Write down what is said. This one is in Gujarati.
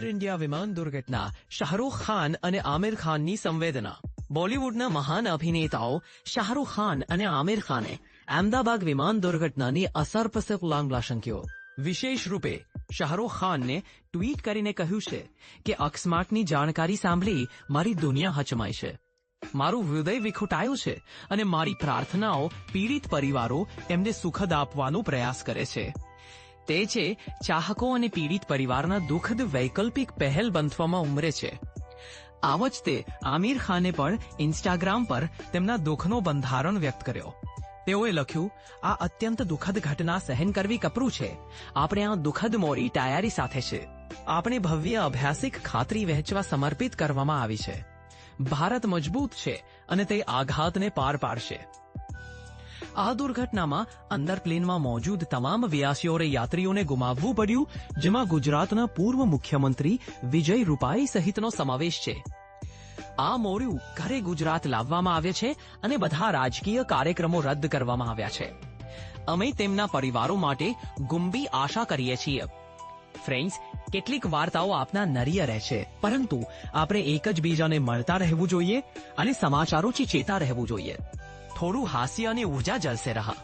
એર ઇન્ડિયા વિમાન દુર્ઘટના, શાહરૂખ ખાન અને આમિર ખાનની સંવેદના. બોલિવૂડના મહાન અભિનેતાઓ, શાહરૂખ ખાન અને આમિર ખાને અમદાવાદ વિમાન દુર્ઘટનાની અસર પર ઉલ્લાંઘલા શંક્યો વિશેષ રૂપે, શાહરૂખ ખાનને ટ્વીટ કરીને કહ્યું છે કે, અકસ્માતની જાણકારી સાંભળી મારી દુનિયા હચમાય છે. મારું હૃદય વિખુટાયું છે અને મારી પ્રાર્થનાઓ પીડિત પરિવારો એમને સુખદ આપવાનો પ્રયાસ કરે છે. તે છે, ચાહકો અને પીડિત પરિવારના દુઃખદ વૈકલ્પિક પહેલ બંધવામાં ઉમરે છે. આવો જ તે આમિર ખાને પણ ઇન્સ્ટાગ્રામ પર તેમના દુઃખનો બંધારણ વ્યક્ત કર્યો. તેઓએ લખ્યું, આ અત્યંત દુઃખદ ઘટના સહન કરવી કપરું છે. આપણે આ દુઃખદ મોરી તૈયારી સાથે છે. આપણે ભવ્ય અભ્યાસિક ખાતરી વહેંચવા સમર્પિત કરવામાં આવી છે. ભારત મજબૂત છે અને તે આઘાતને પાર પાડશે. આ દુર્ઘટનામાં અંદર પ્લેનમાં મોજૂદ તમામ વ્યાસીઓને યાત્રીઓને ગુમાવવું પડ્યું, જેમાં ગુજરાતના પૂર્વ મુખ્યમંત્રી વિજય રૂપાણી સહિતનો સમાવેશ છે. આ મોડ્યું ઘરે ગુજરાત લાવવામાં આવે છે અને બધા રાજકીય કાર્યક્રમો રદ કરવામાં આવ્યા છે. અમે તેમના પરિવારો માટે ગુંબી આશા કરીએ છીએ. ફ્રેન્ડ્સ, કેટલીક વાર્તાઓ આપના નરીય રહે છે, પરંતુ આપણે એક જ બીજાને મળતા રહેવું જોઈએ અને સમાચારોથી ચેતા રહેવું જોઈએ. થોડું હાસ્ય અને ઊર્જા જલસે રહા